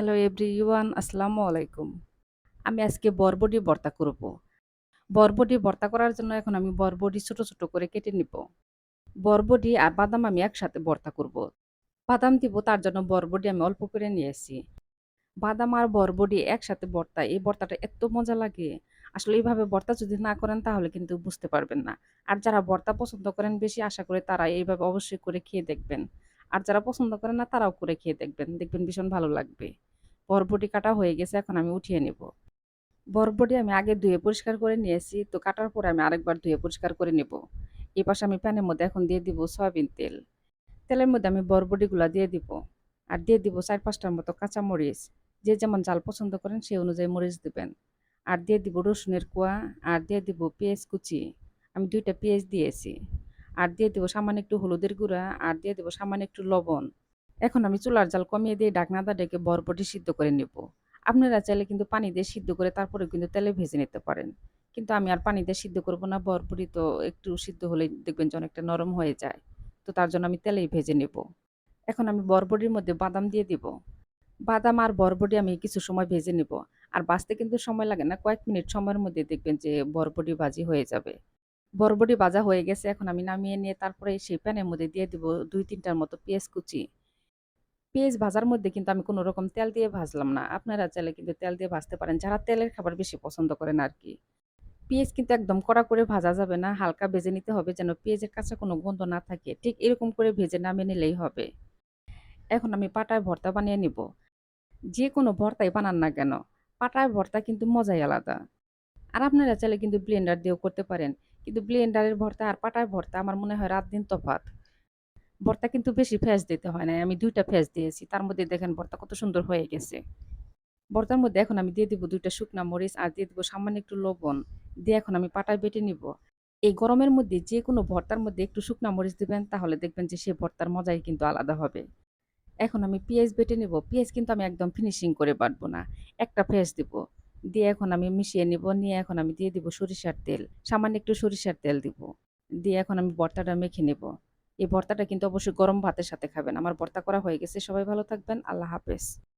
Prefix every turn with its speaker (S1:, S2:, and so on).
S1: Hello every everyone আসসালামু আলাইকুম আমি আজকে বরবটি ভর্তা করব। বরবটি ভর্তা করার জন্য এখন আমি বরবটি ছোট ছোট করে কেটে নিব। বরবটি আর বাদাম আমি একসাথে ভর্তা করব। বাদাম দিব, তার জন্য বরবটি আমি অল্প করে নিয়েছি বাদাম আর বরবটি একসাথে ভর্তা এই ভর্তাটা এত মজা লাগে। আসলে এইভাবে ভর্তা যদি না করেন, তাহলে কিন্তু বুঝতে পারবেন না। আর যারা ভর্তা পছন্দ করেন বেশি, আশা করে তারা এইভাবে অবশ্যই করে খেয়ে দেখবেন। আর যারা পছন্দ করেন না, তারাও করে খেয়ে দেখবেন। দেখবেন ভীষণ ভালো লাগবে। বরবটি কাটা হয়ে গেছে, এখন আমি উঠিয়ে নেব। বরবটি আমি আগে ধুয়ে পরিষ্কার করে নিয়েছি, তো কাটার পরে আমি আরেকবার ধুয়ে পরিষ্কার করে নেব। এই পাশে আমি প্যানের মধ্যে এখন দিয়ে দিব সয়াবিন তেল। তেলের মধ্যে আমি বরবটিগুলো দিয়ে দিব। আর দিয়ে দিব চার পাঁচটার মতো কাঁচা মরিচ যে যেমন জাল পছন্দ করেন, সেই অনুযায়ী মরিচ দিবেন। আর দিয়ে দিব রসুনের কোয়া, আর দিয়ে দিব পেঁয়াজ কুচি। আমি দুইটা পেঁয়াজ দিয়েছি। আর দিয়ে দেবো সামান্য একটু হলুদের গুঁড়া, আর দিয়ে দেবো সামান্য একটু লবণ। এখন আমি চুলার জাল কমিয়ে দিয়ে ঢাকনাটা ডেকে বরবটি সিদ্ধ করে নেব। আপনারা চাইলে কিন্তু পানি দিয়ে সিদ্ধ করে তারপরে কিন্তু তেলে ভেজে নিতে পারেন। কিন্তু আমি আর পানি দিয়ে সিদ্ধ করব না, বরবটি তো একটু সিদ্ধ হলেই দেখবেন যে অনেকটা নরম হয়ে যায়। তো তার জন্য আমি তেলেই ভেজে নেব। এখন আমি বরবটির মধ্যে বাদাম দিয়ে দিব। বাদাম আর বরবটি আমি কিছু সময় ভেজে নেব। আর বাঁচতে কিন্তু সময় লাগে না, কয়েক মিনিট সময়ের মধ্যে দেখবেন যে বরবটি ভাজি হয়ে যাবে। বরবটি ভাজা হয়ে গেছে, এখন আমি নামিয়ে নিয়ে তারপরে সেই প্যানের মধ্যে দিয়ে দিব দুই তিনটার মতো পেঁয়াজ কুচি। পেঁয়াজ ভাজার মধ্যে কিন্তু আমি কোনো রকম তেল দিয়ে ভাজলাম না। আপনারা চাইলে কিন্তু তেল দিয়ে ভাজতে পারেন। যারা তেলের খাবার বেশি পছন্দ করেন আর কি পেঁয়াজ কিন্তু একদম কড়া করে ভাজা যাবে না। হালকা ভেজে নিতে হবে যেন পেঁয়াজের কাছে কোনো গন্ধ না থাকে। ঠিক এরকম করে ভেজে নামিয়ে নিলেই হবে। এখন আমি পাটায় ভর্তা বানিয়ে নিব। যে কোনো ভর্তাই বানান না কেন। পাটায় ভর্তা কিন্তু মজাই আলাদা। আর আপনারা চাইলে কিন্তু ব্লেন্ডার দিয়েও করতে পারেন। কিন্তু ব্লেন্ডারের ভর্তা আর পাটায় ভর্তা আমার মনে হয় রাত দিন তফাৎ। ভর্তা কিন্তু বেশি ফ্যাস দিতে হয় না আমি দুইটা ফ্যাস দিয়েছি। তার মধ্যে দেখেন ভর্তা কত সুন্দর হয়ে গেছে। ভর্তার মধ্যে এখন আমি দিয়ে দিব দুইটা শুকনা মরিচ আর দিয়ে দিব সামান্য একটু লবণ। দিয়ে এখন আমি পাটায় বেটে নিব। এই গরমের মধ্যে যে কোনো ভর্তার মধ্যে একটু শুকনা মরিচ দেবেন, তাহলে দেখবেন যে সে ভর্তার মজাই কিন্তু আলাদা হবে। এখন আমি পেঁয়াজ বেটে নিব। পেঁয়াজ কিন্তু আমি একদম ফিনিশিং করে বাটবো না। একটা পেঁয়াজ দিব। দিয়ে এখন আমি মিশিয়ে নিব। নিয়ে এখন আমি দিয়ে দিব সরিষার তেল। সামান্য একটু সরিষার তেল দিব। দিয়ে এখন আমি ভর্তাটা মেখে নেব। এই ভর্তাটা কিন্তু অবশ্যই গরম ভাতের সাথে খাবেন। আমার ভর্তা করা হয়ে গেছে, সবাই ভালো থাকবেন। আল্লাহ হাফেজ।